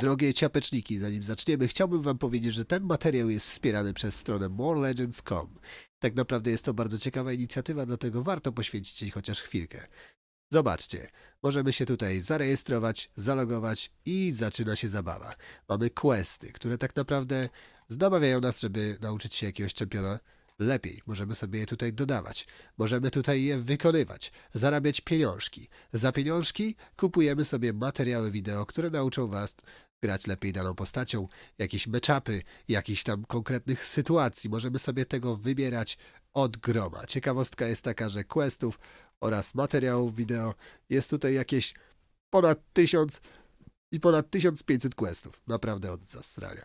Drogie ciapeczniki, zanim zaczniemy, chciałbym wam powiedzieć, że ten materiał jest wspierany przez stronę morelegends.com. Tak naprawdę jest to bardzo ciekawa inicjatywa, dlatego warto poświęcić jej chociaż chwilkę. Zobaczcie, możemy się tutaj zarejestrować, zalogować i zaczyna się zabawa. Mamy questy, które tak naprawdę namawiają nas, żeby nauczyć się jakiegoś czempiona lepiej. Możemy sobie je tutaj dodawać. Możemy tutaj je wykonywać, zarabiać pieniążki. Za pieniążki kupujemy sobie materiały wideo, które nauczą was grać lepiej daną postacią, jakieś matchupy, jakichś tam konkretnych sytuacji. Możemy sobie tego wybierać od groma. Ciekawostka jest taka, że questów oraz materiałów wideo jest tutaj jakieś ponad 1000 i ponad 1500 questów. Naprawdę od zasrania.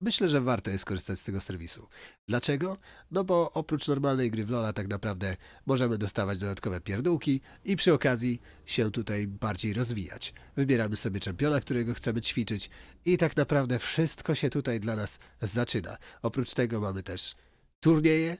Myślę, że warto jest korzystać z tego serwisu. Dlaczego? No bo oprócz normalnej gry w Lola tak naprawdę możemy dostawać dodatkowe pierdółki i przy okazji się tutaj bardziej rozwijać. Wybieramy sobie czempiona, którego chcemy ćwiczyć i tak naprawdę wszystko się tutaj dla nas zaczyna. Oprócz tego mamy też turnieje,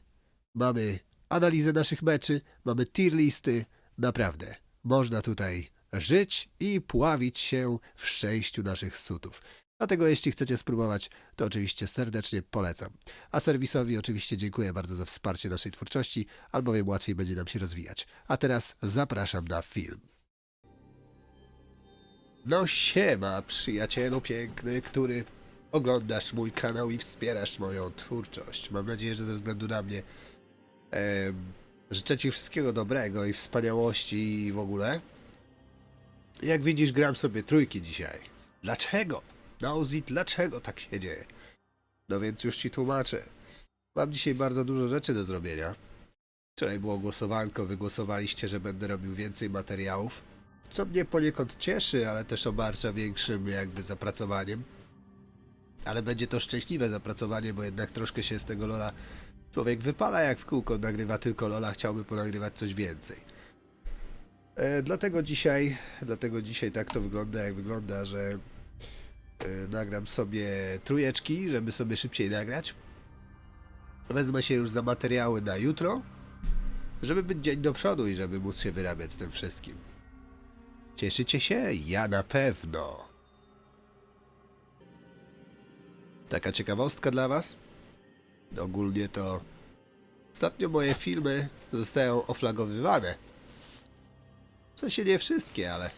mamy analizę naszych meczy, mamy tier listy. Naprawdę, można tutaj żyć i pławić się w szczęściu naszych sutów. Dlatego jeśli chcecie spróbować, to oczywiście serdecznie polecam. A serwisowi oczywiście dziękuję bardzo za wsparcie naszej twórczości, albowiem łatwiej będzie nam się rozwijać. A teraz zapraszam na film. No siema, przyjacielu piękny, który oglądasz mój kanał i wspierasz moją twórczość. Mam nadzieję, że ze względu na mnie em, życzę Ci wszystkiego dobrego i wspaniałości i w ogóle. Jak widzisz, gram sobie trójki dzisiaj. Dlaczego? Nauzi, dlaczego tak się dzieje? No więc już Ci tłumaczę. Mam dzisiaj bardzo dużo rzeczy do zrobienia. Wczoraj było głosowanko, wygłosowaliście, że będę robił więcej materiałów. Co mnie poniekąd cieszy, ale też obarcza większym jakby zapracowaniem. Ale będzie to szczęśliwe zapracowanie, bo jednak troszkę się z tego Lola człowiek wypala jak w kółko, nagrywa tylko Lola, chciałby ponagrywać coś więcej. E, dlatego dzisiaj, dlatego dzisiaj tak to wygląda jak wygląda, że nagram sobie trójeczki, żeby sobie szybciej nagrać. Wezmę się już za materiały na jutro, żeby być dzień do przodu i żeby móc się wyrabiać z tym wszystkim. Cieszycie się? Ja na pewno. Taka ciekawostka dla Was. Ogólnie to ostatnio moje filmy zostają oflagowywane. W sensie nie wszystkie, ale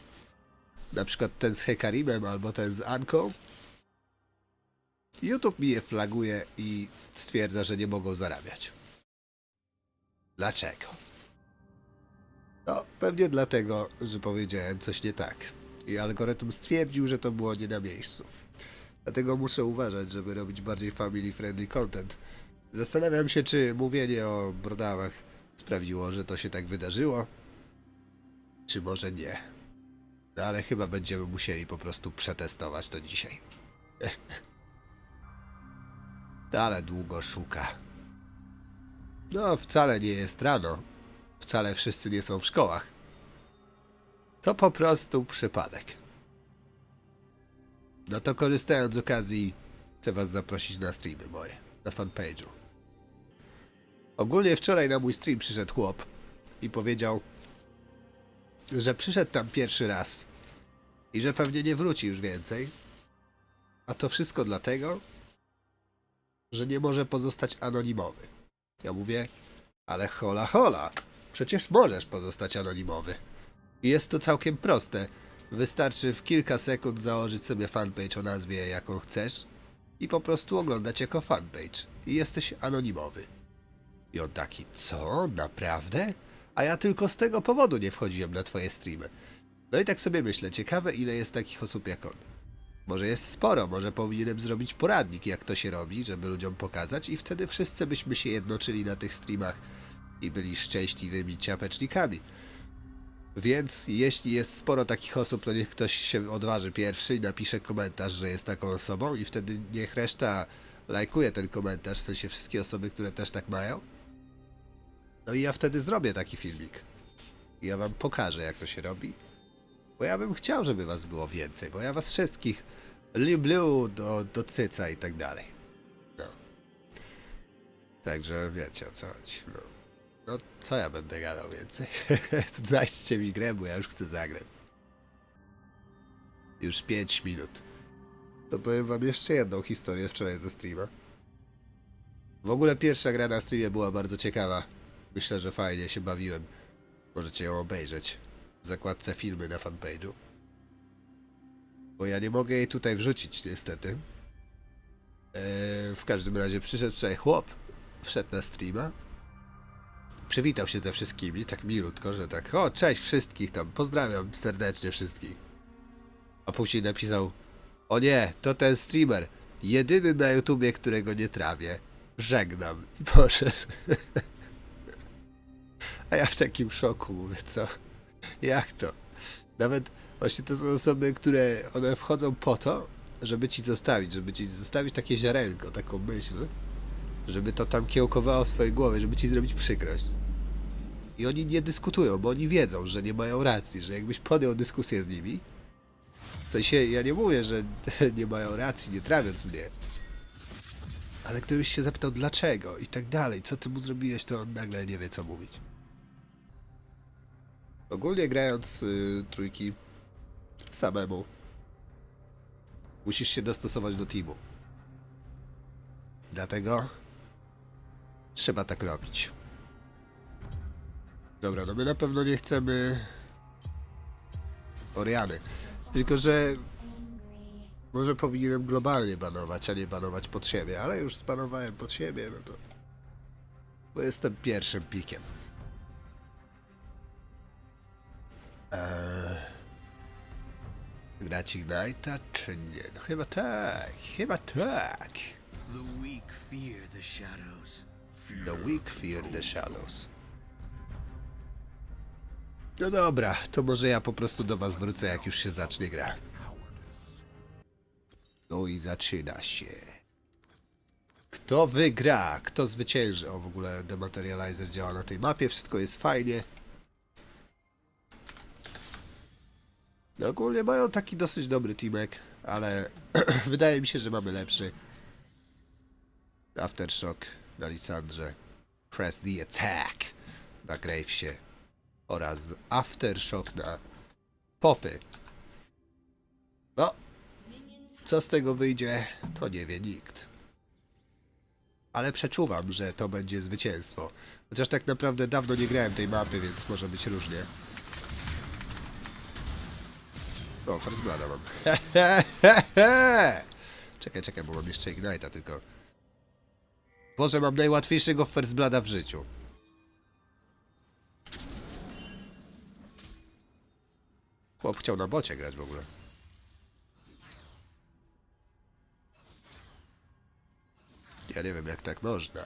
na przykład ten z Hekarimem albo ten z Anką. YouTube mi je flaguje i stwierdza, że nie mogą zarabiać. Dlaczego? No, pewnie dlatego, że powiedziałem coś nie tak. I algorytm stwierdził, że to było nie na miejscu. Dlatego muszę uważać, żeby robić bardziej family friendly content. Zastanawiam się, czy mówienie o brodawach sprawdziło, że to się tak wydarzyło, czy może nie. Ale chyba będziemy musieli po prostu przetestować to dzisiaj. ale długo szuka. No, wcale nie jest rano. Wcale wszyscy nie są w szkołach. To po prostu przypadek. No to korzystając z okazji, chcę was zaprosić na streamy moje, na fanpage'u. Ogólnie wczoraj na mój stream przyszedł chłop i powiedział, że przyszedł tam pierwszy raz i że pewnie nie wróci już więcej. A to wszystko dlatego, że nie może pozostać anonimowy. Ja mówię, ale hola hola, przecież możesz pozostać anonimowy. I Jest to całkiem proste. Wystarczy w kilka sekund założyć sobie fanpage o nazwie jaką chcesz i po prostu oglądać jako fanpage. I jesteś anonimowy. I on taki, co? Naprawdę? A ja tylko z tego powodu nie wchodziłem na twoje streamy. No i tak sobie myślę, ciekawe ile jest takich osób jak on. Może jest sporo, może powinienem zrobić poradnik, jak to się robi, żeby ludziom pokazać i wtedy wszyscy byśmy się jednoczyli na tych streamach i byli szczęśliwymi ciapecznikami. Więc jeśli jest sporo takich osób, to niech ktoś się odważy pierwszy i napisze komentarz, że jest taką osobą i wtedy niech reszta lajkuje ten komentarz, w sensie wszystkie osoby, które też tak mają. No i ja wtedy zrobię taki filmik. Ja wam pokażę, jak to się robi. Bo ja bym chciał, żeby was było więcej, bo ja was wszystkich lubię do, do cyca i tak dalej. No. Także wiecie o co chodzi. No. no co ja będę gadał więcej? Znajdźcie mi grę, bo ja już chcę zagrać. Już 5 minut. To powiem wam jeszcze jedną historię wczoraj ze streama. W ogóle pierwsza gra na streamie była bardzo ciekawa. Myślę, że fajnie się bawiłem. Możecie ją obejrzeć w zakładce filmy na fanpage'u. Bo ja nie mogę jej tutaj wrzucić, niestety. Eee, w każdym razie przyszedł wczoraj chłop, wszedł na streama, przywitał się ze wszystkimi, tak milutko, że tak, o, cześć wszystkich tam, pozdrawiam serdecznie wszystkich. A później napisał, o nie, to ten streamer, jedyny na YouTubie, którego nie trawię. Żegnam. I poszedł. A ja w takim szoku mówię, co? Jak to? Nawet właśnie to są osoby, które one wchodzą po to, żeby ci zostawić, żeby ci zostawić takie ziarenko, taką myśl, żeby to tam kiełkowało w twojej głowie, żeby ci zrobić przykrość. I oni nie dyskutują, bo oni wiedzą, że nie mają racji, że jakbyś podjął dyskusję z nimi, w sensie, ja nie mówię, że nie mają racji, nie trawiąc mnie. Ale gdybyś się zapytał dlaczego i tak dalej, co ty mu zrobiłeś, to on nagle nie wie co mówić. Ogólnie grając y, trójki samemu, musisz się dostosować do teamu. Dlatego trzeba tak robić. Dobra, no my na pewno nie chcemy Oriany. Tylko, że może powinienem globalnie banować, a nie banować pod siebie, ale już zbanowałem pod siebie, no to... Bo jestem pierwszym pikiem. Eee... Grać Ignite'a, czy nie? No chyba tak, chyba tak. The weak fear the shadows. The weak fear the shadows. No dobra, to może ja po prostu do was wrócę, jak już się zacznie gra. No i zaczyna się. Kto wygra? Kto zwycięży? O, w ogóle dematerializer działa na tej mapie, wszystko jest fajnie. No ogólnie mają taki dosyć dobry teamek, ale wydaje mi się, że mamy lepszy. Aftershock na Lisandrze. Press the attack na Gravesie. Oraz Aftershock na Popy. No, co z tego wyjdzie, to nie wie nikt. Ale przeczuwam, że to będzie zwycięstwo. Chociaż tak naprawdę dawno nie grałem tej mapy, więc może być różnie. O, First Blooda mam. czekaj, czekaj, bo mam jeszcze Ignite'a tylko. Boże, mam najłatwiejszego First Blooda w życiu. Chłop chciał na bocie grać w ogóle. Ja nie wiem, jak tak można.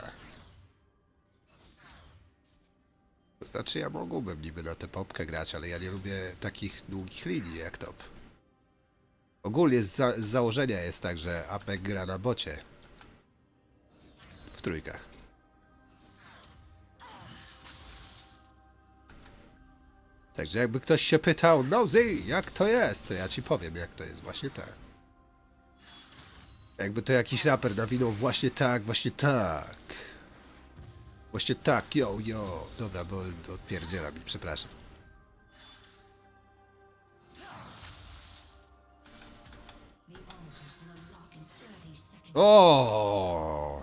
To znaczy, ja mógłbym niby na tę popkę grać, ale ja nie lubię takich długich linii jak top. Ogólnie z, za z założenia jest tak, że Apek gra na bocie. W trójkach. Także jakby ktoś się pytał, no Zy, jak to jest, to ja ci powiem, jak to jest właśnie tak. Jakby to jakiś raper nawinął właśnie tak, właśnie tak. Właśnie tak, yo, yo. Dobra, bo odpierdziela mi, przepraszam. O!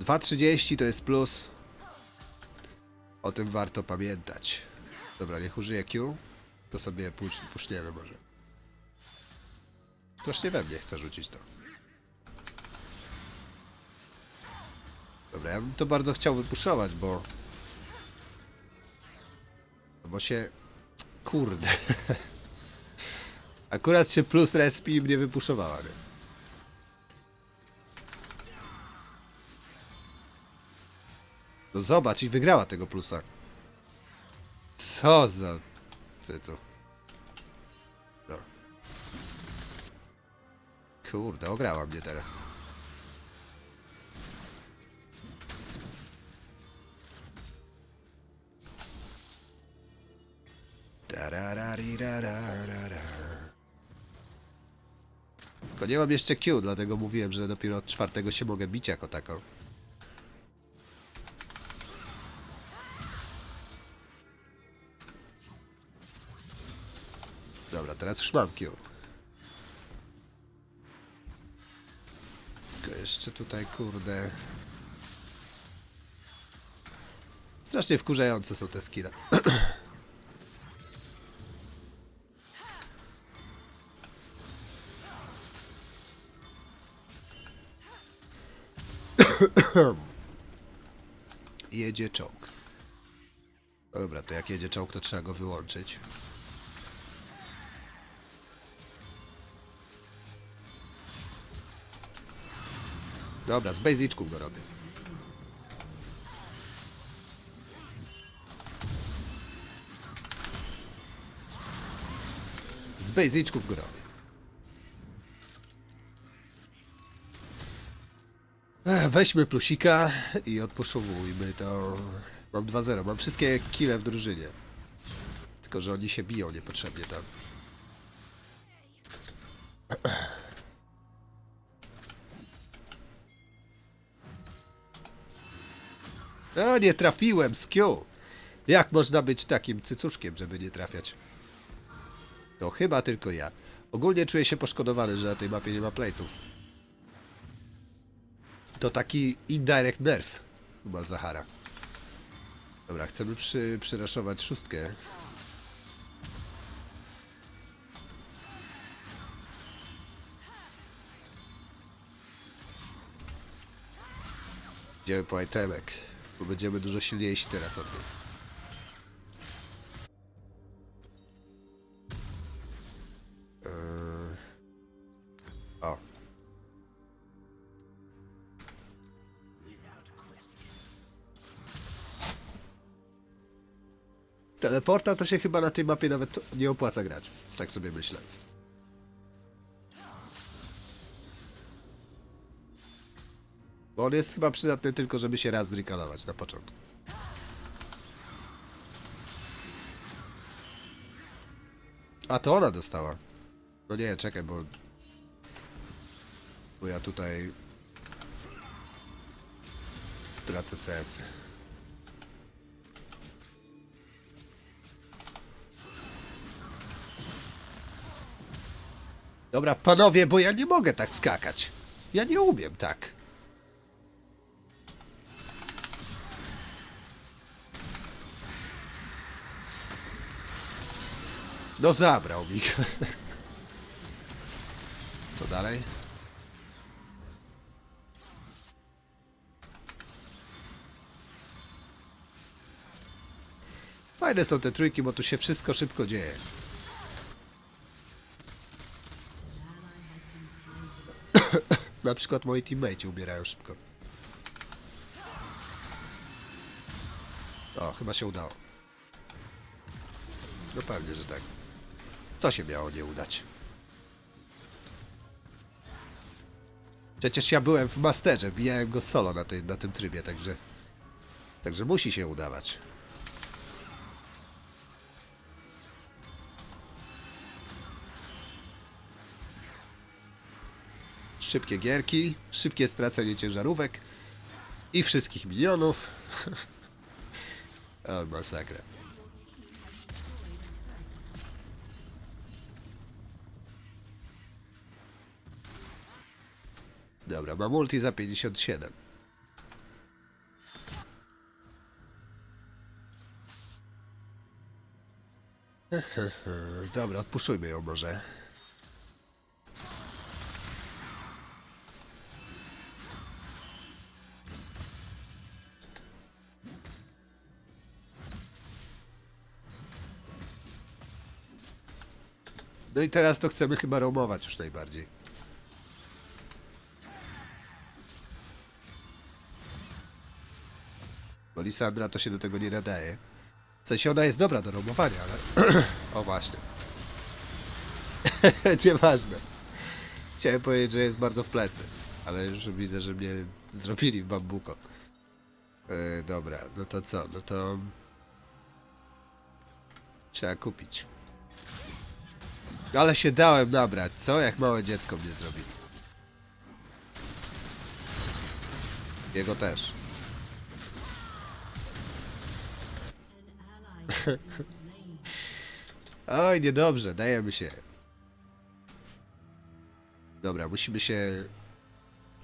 2.30 to jest plus. O tym warto pamiętać. Dobra, niech użyję Q. To sobie pusz, puszniemy może. Strasznie we mnie chce rzucić to. Dobra, ja bym to bardzo chciał wypuszować, bo... Bo się... Kurde. Akurat się plus respi mnie wypuszowała, nie? No zobacz, i wygrała tego plusa. Co za... Ty tu. No. Kurde, ograła mnie teraz. Tarararirararara. Tylko nie mam jeszcze Q, dlatego mówiłem, że dopiero od czwartego się mogę bić jako tako. Teraz już mam Q. jeszcze tutaj, kurde. Strasznie wkurzające są te skille. Jedzie czołg. No Dobra, to jak jedzie czołg, to trzeba go wyłączyć. Dobra, z basiczków go robię. Z basiczków go robię. Weźmy plusika i odpuszczujmy to. Mam 2-0, mam wszystkie kile w drużynie. Tylko, że oni się biją niepotrzebnie tam. A nie trafiłem Q. Jak można być takim cycuszkiem, żeby nie trafiać? To chyba tylko ja. Ogólnie czuję się poszkodowany, że na tej mapie nie ma plate'ów. To taki indirect nerf u Malzahara. Dobra, chcemy przy, przyraszować szóstkę. Idziemy po itemek, bo będziemy dużo silniejsi teraz od nich. Eee. Teleporta to się chyba na tej mapie nawet nie opłaca grać. Tak sobie myślę. Bo on jest chyba przydatny tylko, żeby się raz zrekalować na początku. A to ona dostała. No nie, czekaj, bo... Bo ja tutaj... Tracę CS. Dobra, panowie, bo ja nie mogę tak skakać. Ja nie umiem tak. No zabrał mi. Co dalej? Fajne są te trójki, bo tu się wszystko szybko dzieje. Na przykład moi teammates umierają szybko. O, chyba się udało. No pewnie, że tak. Co się miało nie udać? Przecież ja byłem w masterze, wbijałem go solo na, na tym trybie, także... Także musi się udawać. Szybkie gierki, szybkie stracenie ciężarówek i wszystkich milionów. o, masakra. Dobra, mam multi za 57. Dobra, odpuszczujmy ją może. No i teraz to chcemy chyba roamować już najbardziej. Bo Lisandra to się do tego nie nadaje. W sensie ona jest dobra do roamowania, ale... o właśnie. Nieważne. Chciałem powiedzieć, że jest bardzo w plecy. Ale już widzę, że mnie zrobili w bambuko. E, dobra, no to co? No to... Trzeba kupić. Ale się dałem nabrać, co? Jak małe dziecko mnie zrobili. Jego też. Oj, niedobrze, dajemy się. Dobra, musimy się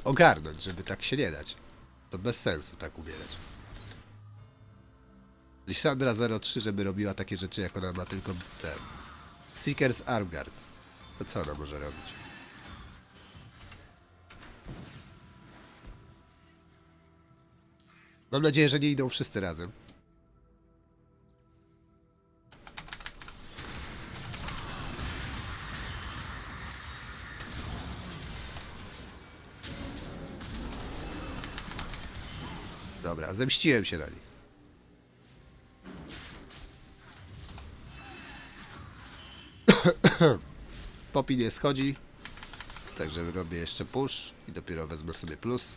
ogarnąć, żeby tak się nie dać. To bez sensu tak umierać. Lisandra 03, żeby robiła takie rzeczy, jak ona ma tylko ten. Seekers Armguard. To co ona może robić? Mam nadzieję, że nie idą wszyscy razem. Zemściłem się na nich. Popi nie schodzi. Także robię jeszcze push i dopiero wezmę sobie plus.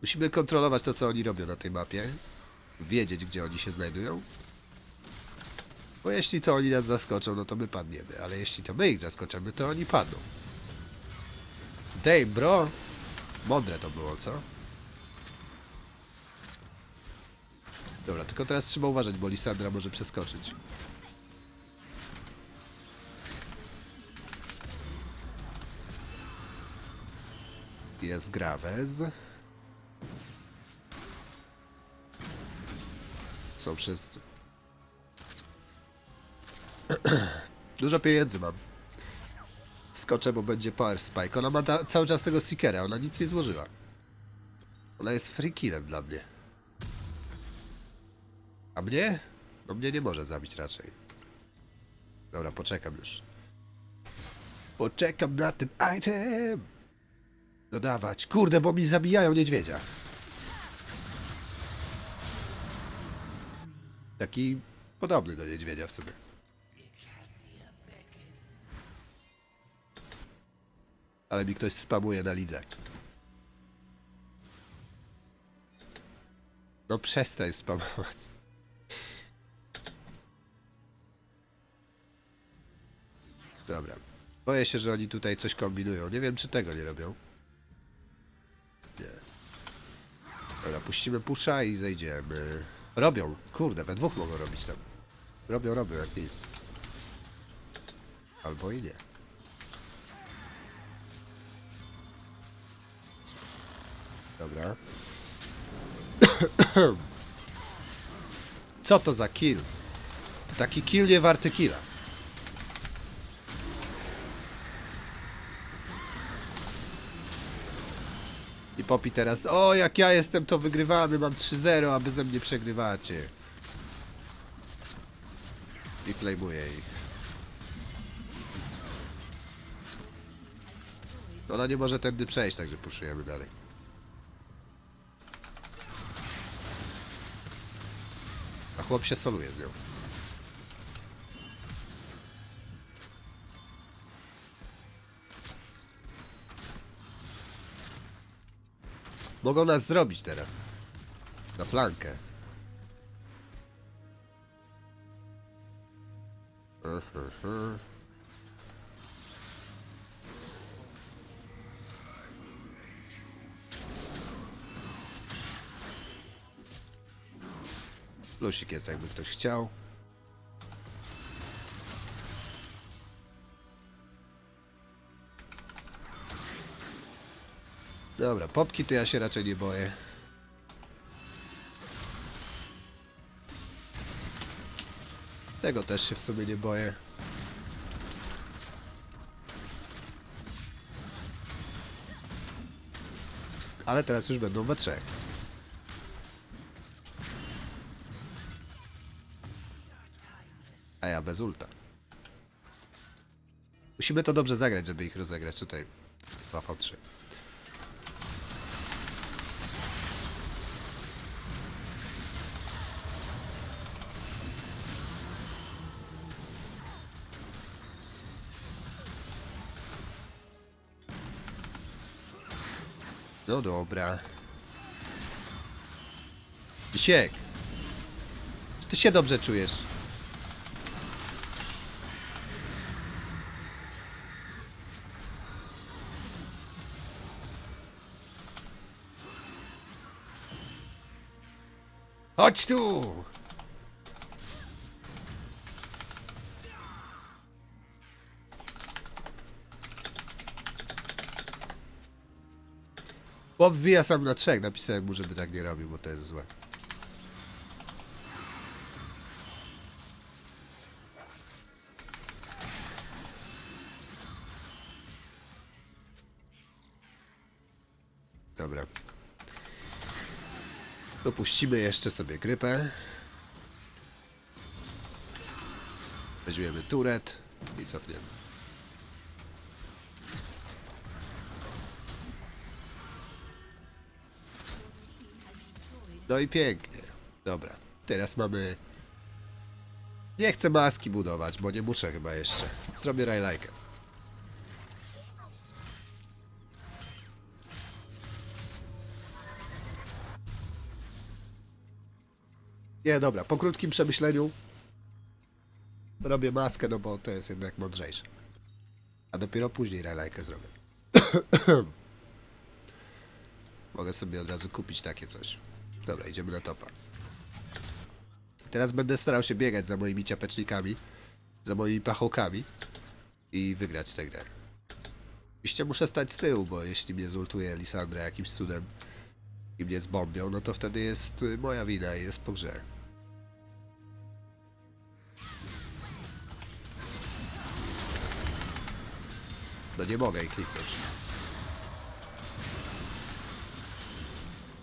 Musimy kontrolować to, co oni robią na tej mapie. Wiedzieć, gdzie oni się znajdują. Bo jeśli to oni nas zaskoczą, no to my padniemy. Ale jeśli to my ich zaskoczymy, to oni padną. Dej, bro! Mądre to było, co? Dobra, tylko teraz trzeba uważać, bo Lisandra może przeskoczyć. Jest Gravez. Są wszyscy. Dużo pieniędzy mam. Skoczę, bo będzie Power Spike. Ona ma cały czas tego Seekera, ona nic nie złożyła. Ona jest free killem dla mnie. A mnie? No mnie nie może zabić raczej. Dobra, poczekam już. Poczekam na ten item! Dodawać. Kurde, bo mi zabijają niedźwiedzia. Taki podobny do niedźwiedzia w sumie. Ale mi ktoś spamuje na lidze. No przestań spamować. Dobra. Boję się, że oni tutaj coś kombinują. Nie wiem, czy tego nie robią. Nie. Dobra, puścimy pusza i zejdziemy. Robią. Kurde, we dwóch mogą robić tam. Robią, robią, jak nic. Albo i nie. Dobra. Co to za kill? To taki kill nie warty killa. I Popi teraz, o jak ja jestem, to wygrywamy, mam 3-0, a ze mnie przegrywacie. I flameuje ich. Ona nie może tędy przejść, także puszujemy dalej. A chłop się soluje z nią. Mogą nas zrobić teraz. Na flankę. Plusik jest, jakby ktoś chciał. Dobra, popki to ja się raczej nie boję. Tego też się w sumie nie boję. Ale teraz już będą we trzech. A ja bez ulta. Musimy to dobrze zagrać, żeby ich rozegrać tutaj. 2v3. No dobra. Siek. Czy ty się dobrze czujesz? Chodź tu! Bob wbija sam na trzech. Napisałem mu, żeby tak nie robił, bo to jest złe. Dobra. Dopuścimy jeszcze sobie grypę. Weźmiemy turet i cofniemy. No i pięknie. Dobra. Teraz mamy... Nie chcę maski budować, bo nie muszę chyba jeszcze. Zrobię rajlajkę. Nie, dobra, po krótkim przemyśleniu robię maskę, no bo to jest jednak mądrzejsze. A dopiero później rajlajkę zrobię. Mogę sobie od razu kupić takie coś. Dobra, idziemy na topa. Teraz będę starał się biegać za moimi ciapecznikami, za moimi pachołkami i wygrać tę grę. Oczywiście muszę stać z tyłu, bo jeśli mnie zultuje Lisandra jakimś cudem i mnie zbombią, no to wtedy jest y, moja wina i jest po grze. No nie mogę jej kliknąć.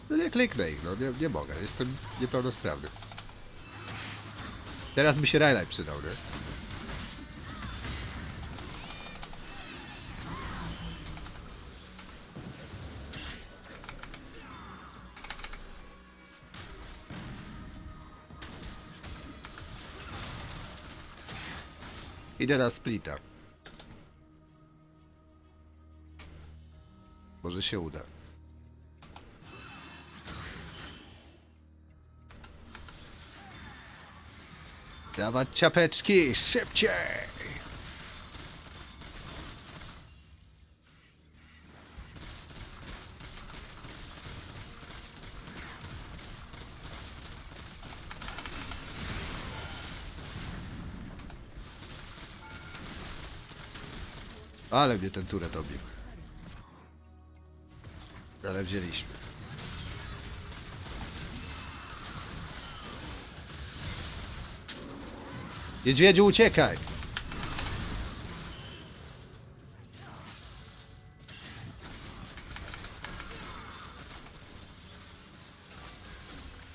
No nie kliknę no nie, nie mogę, jestem niepełnosprawny. Teraz mi się Raylight przydał, nie? Idę na splita. Może się uda. Dawać ciapeczki, szybciej! Ale mnie ten turet obił. Ale wzięliśmy. Niedźwiedziu, uciekaj!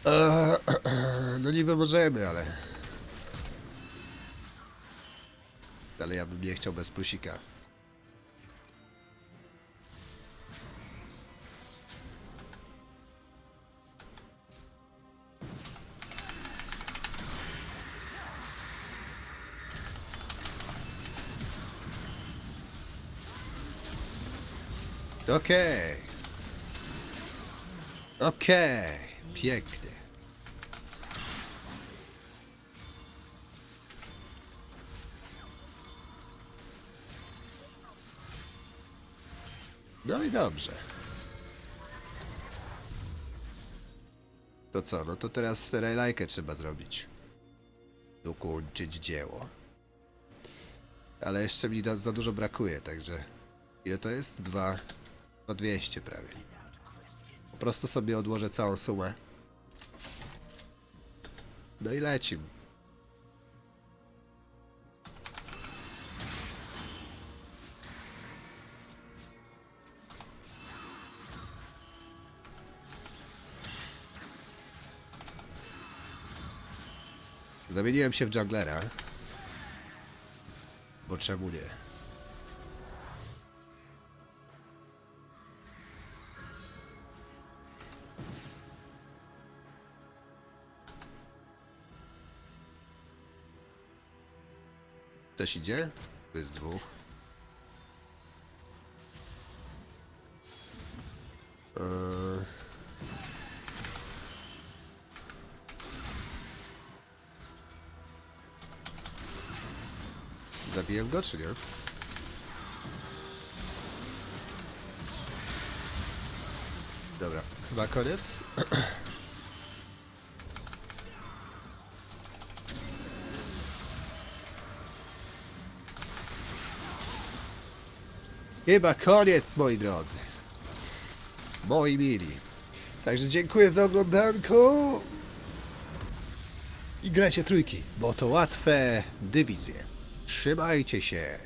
Eee, No niby możemy, ale... Ale ja bym nie chciał bez plusika. Okej. Okej. Pięknie. No i dobrze. To co? No to teraz relajkę trzeba zrobić. Dokończyć dzieło. Ale jeszcze mi za dużo brakuje, także... Ile to jest? Dwa... No 200 prawie. Po prostu sobie odłożę całą sumę. No i lecim. Zamieniłem się w junglera. Bo czemu nie? Ktoś idzie? To jest dwóch. Eee... Zabiję go, czy nie? Dobra, chyba koniec. Chyba koniec, moi drodzy. moi mili. Także dziękuję za oglądanko. I grajcie trójki, bo to łatwe dywizje. Trzymajcie się.